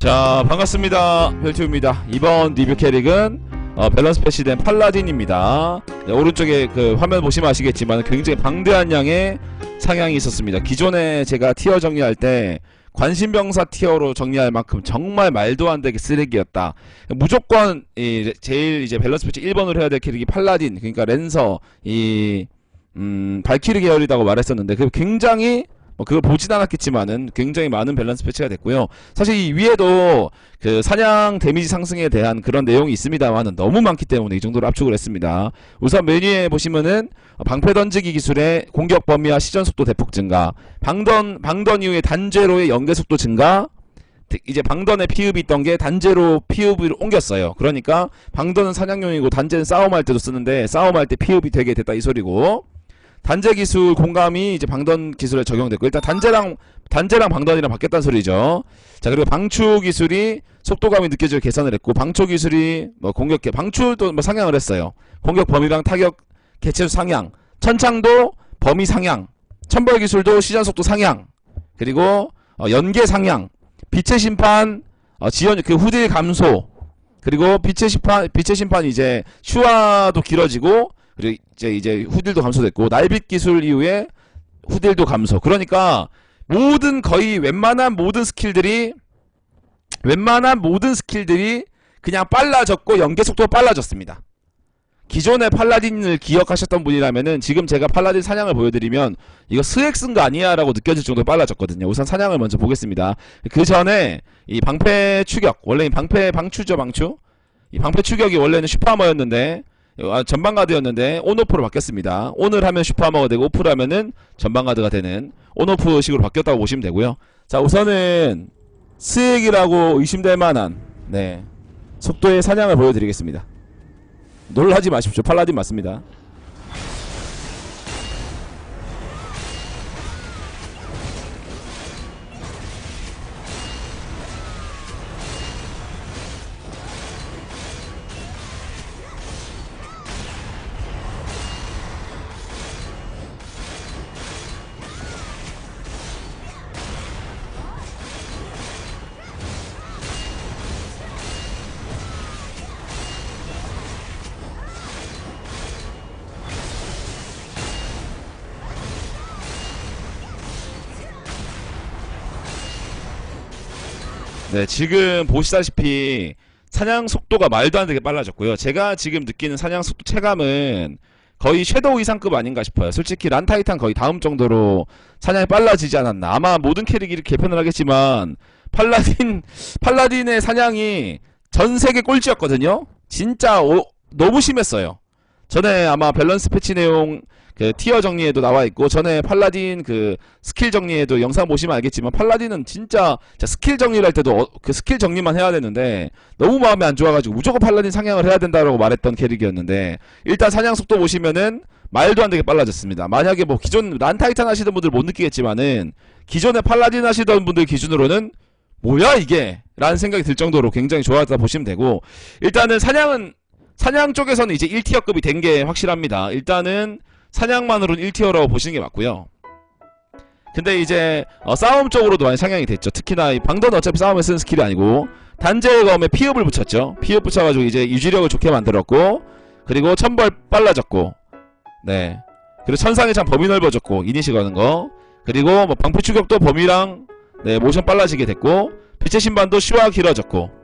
자 반갑습니다. 펠튜입니다. 이번 리뷰 캐릭은 어, 밸런스 패시된 팔라딘입니다. 네, 오른쪽에 그 화면 보시면 아시겠지만 굉장히 방대한 양의 상향이 있었습니다. 기존에 제가 티어 정리할 때 관심병사 티어로 정리할 만큼 정말 말도 안 되게 쓰레기였다. 무조건 이 제일 이제 밸런스 패치 1번으로 해야 될 캐릭이 팔라딘 그러니까 랜서 이 음, 발키리 계열이라고 말했었는데 그 굉장히 뭐 그걸 보진 않았겠지만은 굉장히 많은 밸런스 패치가 됐고요. 사실 이 위에도 그 사냥 데미지 상승에 대한 그런 내용이 있습니다만은 너무 많기 때문에 이 정도로 압축을 했습니다. 우선 메뉴에 보시면은 방패 던지기 기술의 공격 범위와 시전 속도 대폭 증가, 방던 방던 이후에 단제로의 연계 속도 증가, 이제 방던에 피읍이 있던 게 단제로 피읍으로 옮겼어요. 그러니까 방던은 사냥용이고 단제는 싸움할 때도 쓰는데 싸움할 때 피읍이 되게 됐다 이 소리고. 단제 기술 공감이 이제 방던 기술에 적용됐고 일단 단제랑 단제랑 방던이랑 바뀌었다는 소리죠. 자 그리고 방추 기술이 속도감이 느껴지게 개선을 했고 방초 기술이 뭐 공격 방출도 뭐 상향을 했어요. 공격 범위랑 타격 개체 수 상향, 천창도 범위 상향, 천벌 기술도 시전 속도 상향, 그리고 어, 연계 상향, 빛의 심판 어, 지연 그 후딜 감소, 그리고 빛의 심판 빛의 심판 이제 슈화도 길어지고 그리고 이제 이제 후딜도 감소됐고 날빛 기술 이후에 후딜도 감소. 그러니까 모든 거의 웬만한 모든 스킬들이 웬만한 모든 스킬들이 그냥 빨라졌고 연계 속도가 빨라졌습니다. 기존의 팔라딘을 기억하셨던 분이라면은 지금 제가 팔라딘 사냥을 보여드리면 이거 스엑스인 거 아니야 라고 느껴질 정도로 빨라졌거든요. 우선 사냥을 먼저 보겠습니다. 그 전에 이 방패 추격 원래 이 방패 방추죠 방추 이 방패 추격이 원래는 슈퍼하머였는데 아, 전방 가드였는데 온오프로 바뀌었습니다. 온을 하면 슈퍼하머가 되고 오프를 하면은 전방 가드가 되는 온오프식으로 바뀌었다고 보시면 되고요. 자 우선은 스액이라고 의심될 만한 네 속도의 사냥을 보여드리겠습니다. 놀라지 마십시오. 팔라딘 맞습니다. 네, 지금 보시다시피 사냥 속도가 말도 안 되게 빨라졌고요. 제가 지금 느끼는 사냥 속도 체감은 거의 섀도우 이상급 아닌가 싶어요. 솔직히 란타이탄 거의 다음 정도로 사냥이 빨라지지 않았나. 아마 모든 캐릭이 이렇게 개편을 하겠지만 팔라딘 팔라딘의 사냥이 전 세계 꼴찌였거든요. 진짜 오- 너무 심했어요. 전에 아마 밸런스 패치 내용 그 티어 정리에도 나와 있고 전에 팔라딘 그 스킬 정리에도 영상 보시면 알겠지만 팔라딘은 진짜 스킬 정리를 할 때도 어- 그 스킬 정리만 해야 되는데 너무 마음에 안 좋아가지고 무조건 팔라딘 상향을 해야 된다라고 말했던 캐릭이었는데 일단 사냥 속도 보시면은 말도 안 되게 빨라졌습니다. 만약에 뭐 기존 란타이탄 하시던 분들 못 느끼겠지만은 기존에 팔라딘 하시던 분들 기준으로는 뭐야 이게 라는 생각이 들 정도로 굉장히 좋아졌다 보시면 되고 일단은 사냥은 사냥 쪽에서는 이제 1티어급이 된 게 확실합니다. 일단은 사냥만으로는 1티어라고 보시는 게 맞고요. 근데 이제 어, 싸움 쪽으로도 많이 상향이 됐죠. 특히나 이 방던 어차피 싸움에 쓰는 스킬이 아니고 단제의 검에 피읍을 붙였죠. 피읍 붙여가지고 이제 유지력을 좋게 만들었고 그리고 천벌 빨라졌고 네 그리고 천상의 참 범위 넓어졌고 이니시 거는 거 그리고 뭐 방패 추격도 범위랑 네 모션 빨라지게 됐고 빛의 신반도 슈화 길어졌고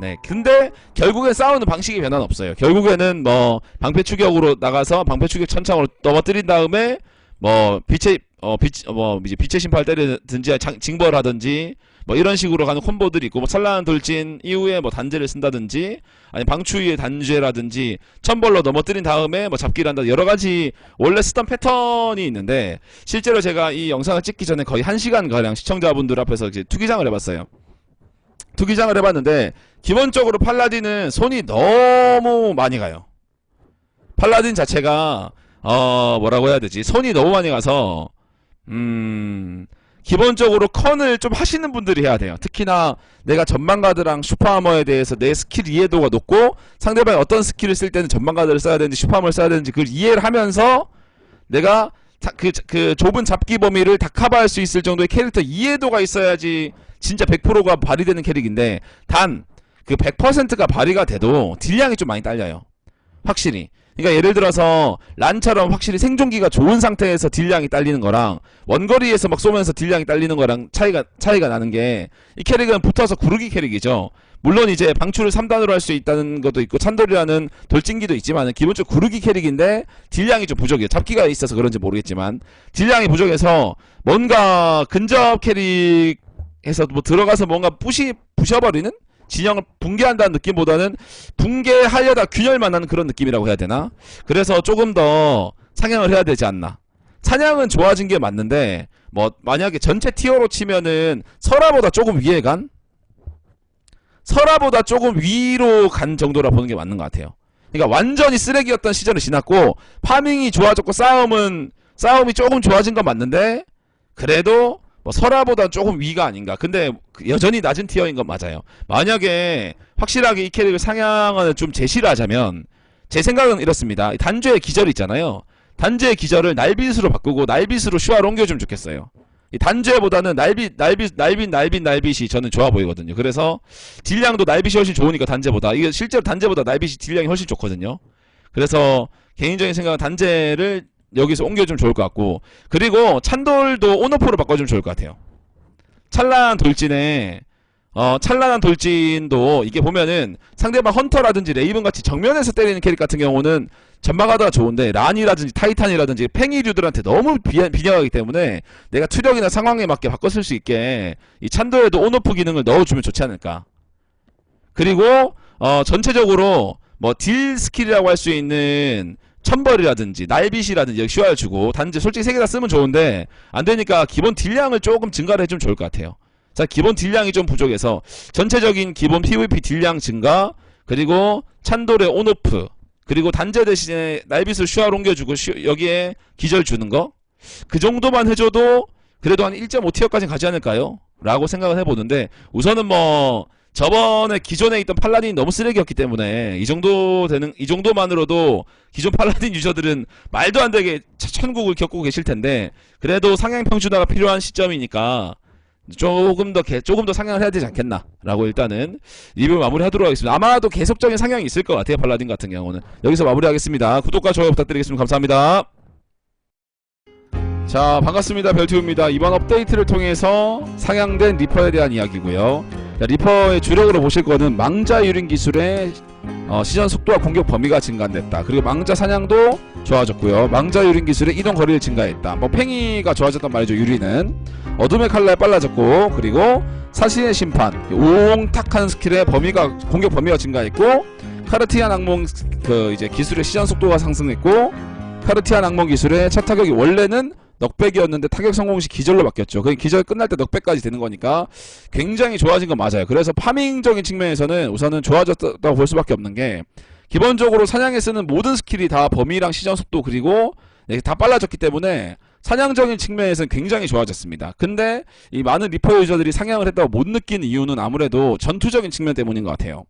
네 근데 결국엔 싸우는 방식이 변화는 없어요 결국에는 뭐 방패 추격으로 나가서 방패 추격 천창으로 넘어뜨린 다음에 뭐 빛의 어빛뭐 이제 빛의 심판을 때리든지 장- 징벌을 하든지 뭐 이런 식으로 가는 콤보들이 있고 뭐 찬란한 돌진 이후에 뭐 단제를 쓴다든지 아니 방추위의 단죄라든지 천벌로 넘어뜨린 다음에 뭐 잡기를 한다 여러 가지 원래 쓰던 패턴이 있는데 실제로 제가 이 영상을 찍기 전에 거의 1시간 가량 시청자분들 앞에서 이제 투기장을 해봤어요. 투기장을 해봤는데 기본적으로 팔라딘은 손이 너무 많이 가요. 팔라딘 자체가 어 뭐라고 해야 되지 손이 너무 많이 가서 음 기본적으로 컨을 좀 하시는 분들이 해야 돼요. 특히나 내가 전망가드랑 슈퍼하머에 대해서 내 스킬 이해도가 높고 상대방이 어떤 스킬을 쓸 때는 전망가드를 써야 되는지 슈퍼하머를 써야 되는지 그걸 이해를 하면서 내가 자- 그, 그 좁은 잡기 범위를 다 커버할 수 있을 정도의 캐릭터 이해도가 있어야지 진짜 100%가 발휘되는 캐릭인데 단 그 100%가 발휘가 돼도 딜량이 좀 많이 딸려요. 확실히. 그러니까 예를 들어서 란처럼 확실히 생존기가 좋은 상태에서 딜량이 딸리는 거랑 원거리에서 막 쏘면서 딜량이 딸리는 거랑 차이가 차이가 나는 게 이 캐릭은 붙어서 구르기 캐릭이죠. 물론 이제 방출을 3단으로 할 수 있다는 것도 있고 찬돌이라는 돌진기도 있지만은 기본적으로 구르기 캐릭인데 딜량이 좀 부족해요. 잡기가 있어서 그런지 모르겠지만 딜량이 부족해서 뭔가 근접 캐릭에서 뭐 들어가서 뭔가 부시 부셔버리는 진영을 붕괴한다는 느낌보다는 붕괴하려다 균열만 하는 그런 느낌이라고 해야 되나? 그래서 조금 더 상향을 해야 되지 않나. 사냥은 좋아진 게 맞는데 뭐 만약에 전체 티어로 치면은 설화보다 조금 위에 간 설화보다 조금 위로 간 정도라 보는 게 맞는 것 같아요. 그러니까 완전히 쓰레기였던 시절은 지났고 파밍이 좋아졌고 싸움은 싸움이 조금 좋아진 건 맞는데 그래도 뭐 설화보다 조금 위가 아닌가. 근데 여전히 낮은 티어인 건 맞아요. 만약에 확실하게 이 캐릭을 상향을 좀 제시를 하자면 제 생각은 이렇습니다. 단죄의 기절 있잖아요. 단죄의 기절을 날빗으로 바꾸고 날빗으로 슈아로 옮겨주면 좋겠어요. 이 단죄보다는 날빗, 날빗, 날빗, 날빗, 날빗이 저는 좋아 보이거든요. 그래서 딜량도 날빗이 훨씬 좋으니까 단죄보다 이게 실제로 단죄보다 날빗이 딜량이 훨씬 좋거든요. 그래서 개인적인 생각은 단죄를 여기서 옮겨주면 좋을 것 같고 그리고 찬돌도 온오프로 바꿔주면 좋을 것 같아요. 찬란 돌진에 어 찬란한 돌진도 이게 보면은 상대방 헌터라든지 레이븐 같이 정면에서 때리는 캐릭 같은 경우는 전방하다가 좋은데 란이라든지 타이탄이라든지 팽이류들한테 너무 비, 빈약하기 때문에 내가 투력이나 상황에 맞게 바꿔 쓸 수 있게 이 찬도에도 온오프 기능을 넣어주면 좋지 않을까. 그리고 어 전체적으로 뭐 딜 스킬이라고 할 수 있는 천벌이라든지 날빗이라든지 슈아를 주고 단지 솔직히 세 개 다 쓰면 좋은데 안 되니까 기본 딜량을 조금 증가를 해주면 좋을 것 같아요. 자 기본 딜량이 좀 부족해서 전체적인 기본 PVP 딜량 증가 그리고 찬돌의 온오프 그리고 단제 대신에 날빗을 슈아로 옮겨주고 슈- 여기에 기절 주는 거 그 정도만 해줘도 그래도 한 1.5티어까지 가지 않을까요? 라고 생각을 해보는데 우선은 뭐 저번에 기존에 있던 팔라딘이 너무 쓰레기였기 때문에 이 정도 되는 이 정도만으로도 기존 팔라딘 유저들은 말도 안 되게 차- 천국을 겪고 계실 텐데 그래도 상향 평준화가 필요한 시점이니까 조금 더 개- 조금 더 상향을 해야 되지 않겠나라고 일단은 리뷰 마무리하도록 하겠습니다. 아마도 계속적인 상향이 있을 것 같아요 팔라딘 같은 경우는 여기서 마무리하겠습니다. 구독과 좋아요 부탁드리겠습니다. 감사합니다. 자 반갑습니다 별튜입니다 이번 업데이트를 통해서 상향된 리퍼에 대한 이야기고요 자, 리퍼의 주력으로 보실 거는 망자 유린 기술의 어, 시전 속도와 공격 범위가 증가됐다. 그리고 망자 사냥도 좋아졌고요. 망자 유린 기술의 이동 거리를 증가했다. 뭐 팽이가 좋아졌단 말이죠 유리는 어둠의 칼날 빨라졌고 그리고 사신의 심판 옹탁한 스킬의 범위가 공격 범위가 증가했고 카르티안 악몽 그 이제 기술의 시전 속도가 상승했고 카르티안 악몽 기술의 첫 타격이 원래는 넉백이었는데 타격 성공 시 기절로 바뀌었죠. 그 기절 끝날 때 넉백까지 되는 거니까 굉장히 좋아진 건 맞아요. 그래서 파밍적인 측면에서는 우선은 좋아졌다고 볼 수밖에 없는 게 기본적으로 사냥에 쓰는 모든 스킬이 다 범위랑 시전 속도 그리고 네, 다 빨라졌기 때문에 사냥적인 측면에서는 굉장히 좋아졌습니다. 근데 이 많은 리퍼 유저들이 상향을 했다고 못 느낀 이유는 아무래도 전투적인 측면 때문인 것 같아요.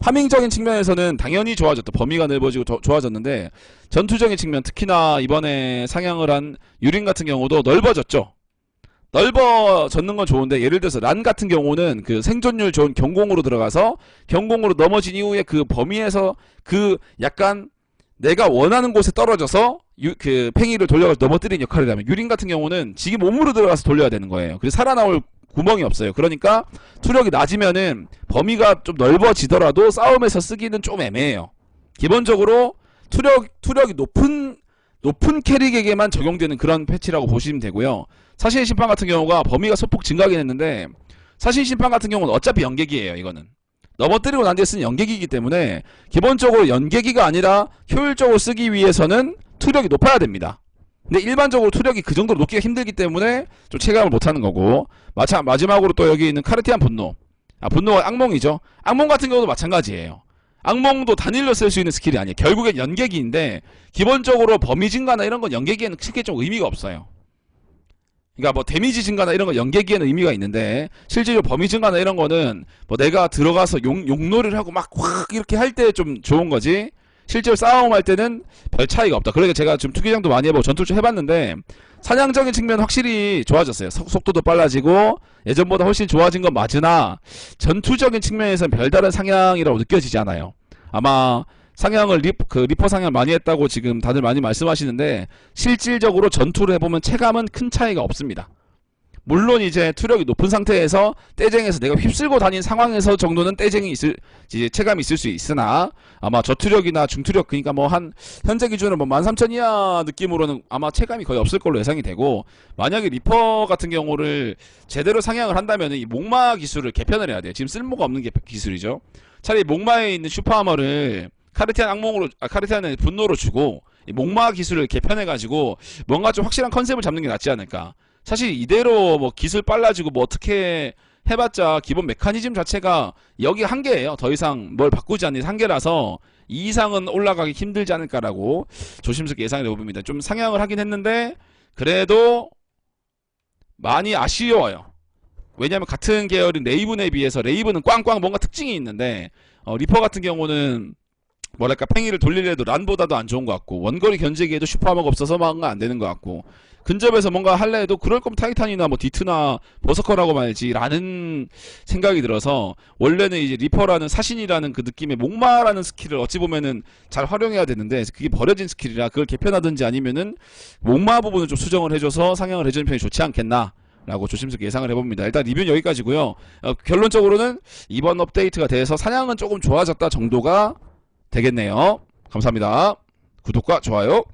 파밍적인 측면에서는 당연히 좋아졌다. 범위가 넓어지고 더- 좋아졌는데 전투적인 측면 특히나 이번에 상향을 한 유린 같은 경우도 넓어졌죠. 넓어졌는 건 좋은데 예를 들어서 란 같은 경우는 그 생존율 좋은 경공으로 들어가서 경공으로 넘어진 이후에 그 범위에서 그 약간 내가 원하는 곳에 떨어져서 유, 그 팽이를 돌려가서 넘어뜨리는 역할을 하면 유린 같은 경우는 지기 몸으로 들어가서 돌려야 되는 거예요. 그래서 살아나올 구멍이 없어요. 그러니까 투력이 낮으면은 범위가 좀 넓어지더라도 싸움에서 쓰기는 좀 애매해요. 기본적으로 투력 투력이 높은 높은 캐릭에게만 적용되는 그런 패치라고 보시면 되고요. 사신 심판 같은 경우가 범위가 소폭 증가하긴 했는데 사신 심판 같은 경우는 어차피 연계기예요. 이거는 넘어뜨리고 난 뒤에 쓰는 연계기이기 때문에 기본적으로 연계기가 아니라 효율적으로 쓰기 위해서는 투력이 높아야 됩니다. 근데 일반적으로 투력이 그 정도로 높기가 힘들기 때문에 좀 체감을 못하는 거고. 마차, 마지막으로 또 여기 있는 카르티안 분노. 아 분노가 악몽이죠. 악몽 같은 경우도 마찬가지예요. 악몽도 단일로 쓸 수 있는 스킬이 아니에요. 결국엔 연계기인데 기본적으로 범위 증가나 이런 건 연계기에는 크게 좀 의미가 없어요. 그러니까 뭐 데미지 증가나 이런 건 연계기에는 의미가 있는데 실제로 범위 증가나 이런 거는 뭐 내가 들어가서 용, 용놀이를 하고 막 확 이렇게 할 때 좀 좋은 거지 실제로 싸움할 때는 별 차이가 없다. 그러니까 제가 지금 투기장도 많이 해보고 전투를 좀 해봤는데 사냥적인 측면 확실히 좋아졌어요. 속- 속도도 빨라지고 예전보다 훨씬 좋아진 건 맞으나 전투적인 측면에서는 별다른 상향이라고 느껴지지 않아요. 아마 상향을 리, 그 리퍼 상향 많이 했다고 지금 다들 많이 말씀하시는데 실질적으로 전투를 해보면 체감은 큰 차이가 없습니다. 물론 이제 투력이 높은 상태에서 떼쟁에서 내가 휩쓸고 다닌 상황에서 정도는 떼쟁이 있을 이제 체감이 있을 수 있으나 아마 저투력이나 중투력 그러니까 뭐 한 현재 기준으로 뭐 13,000 이하 느낌으로는 아마 체감이 거의 없을 걸로 예상이 되고 만약에 리퍼 같은 경우를 제대로 상향을 한다면 이 목마 기술을 개편을 해야 돼요. 지금 쓸모가 없는 게 기술이죠. 차라리 목마에 있는 슈퍼하머를 카르티안 악몽으로 아 카르티안의 분노로 주고 이 목마 기술을 개편해 가지고 뭔가 좀 확실한 컨셉을 잡는 게 낫지 않을까. 사실 이대로 뭐 기술 빨라지고 뭐 어떻게 해봤자 기본 메커니즘 자체가 여기 한계예요. 더 이상 뭘 바꾸지 않는 한계라서 이 이상은 올라가기 힘들지 않을까라고 조심스럽게 예상해 봅니다. 좀 상향을 하긴 했는데 그래도 많이 아쉬워요. 왜냐하면 같은 계열인 레이븐에 비해서 레이븐은 꽝꽝 뭔가 특징이 있는데 어, 리퍼 같은 경우는 뭐랄까 팽이를 돌리려도 란보다도 안 좋은 것 같고 원거리 견제기에도 슈퍼하머가 없어서 뭔가 안 되는 것 같고 근접에서 뭔가 할래 해도 그럴 거면 타이탄이나 뭐 디트나 버서커라고 말지라는 생각이 들어서 원래는 이제 리퍼라는 사신이라는 그 느낌의 목마라는 스킬을 어찌 보면은 잘 활용해야 되는데 그게 버려진 스킬이라 그걸 개편하든지 아니면은 목마 부분을 좀 수정을 해줘서 상향을 해주는 편이 좋지 않겠나 라고 조심스럽게 예상을 해봅니다. 일단 리뷰는 여기까지고요. 어, 결론적으로는 이번 업데이트가 돼서 사냥은 조금 좋아졌다 정도가 되겠네요. 감사합니다. 구독과 좋아요